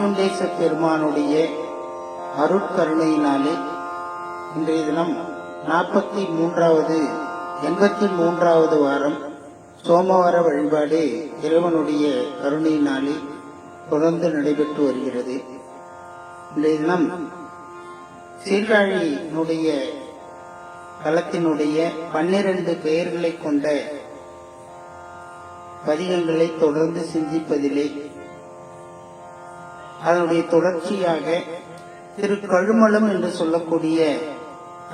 செங்குண்டேச பெருமானுடைய அருட்கருணையினாலே இன்றைய தினம் நாற்பத்தி மூன்றாவது எண்பத்தி மூன்றாவது வாரம் சோமவார வழிபாடு இறைவனுடைய கருணையினாலே தொடர்ந்து நடைபெற்று வருகிறது. இன்றைய தினம் சீர்காழியினுடைய களத்தினுடைய பன்னிரண்டு பெயர்களை கொண்ட பதிகங்களை தொடர்ந்து சிந்திப்பதிலே அதனுடைய தொடர்ச்சியாக திரு கழுமலம் என்று சொல்லக்கூடிய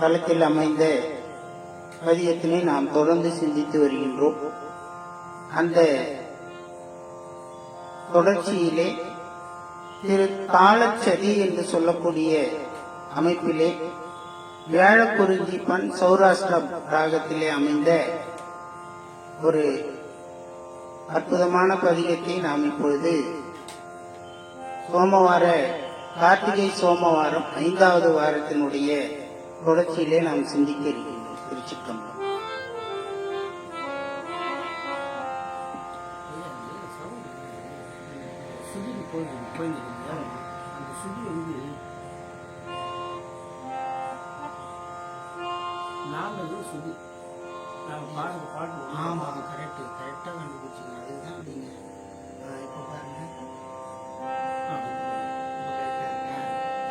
தளத்தில் அமைந்த பதியத்தினை நாம் தொடர்ந்து சிந்தித்து வருகின்றோம். அந்த தொடர்ச்சியிலே திரு காலச்சதி என்று சொல்லக்கூடிய அமைப்பிலே வியாழக்குறிஞ்சிப்பன் சௌராஷ்டிரம் ராகத்திலே அமைந்த ஒரு அற்புதமான பதிகத்தை நாம் இப்பொழுது சோமவார கார்த்திகை சோமவாரம் ஐந்தாவது வாரத்தினுடைய தொடர்ச்சியிலே நாம் சிந்திக்க இருக்கின்றோம் வந்து நாங்கள் சுதி. நாங்கள் பாடுற பாட்டு கரெக்டா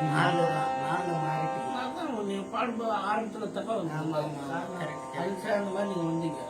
நாலு நாலு மாறிட்டு நீங்கள் பாடும்போது ஆரம்பத்தில் தப்பாக வந்து ஆமாம் ஆமாம் கரெக்ட் கல்ச்சர் வந்தீங்க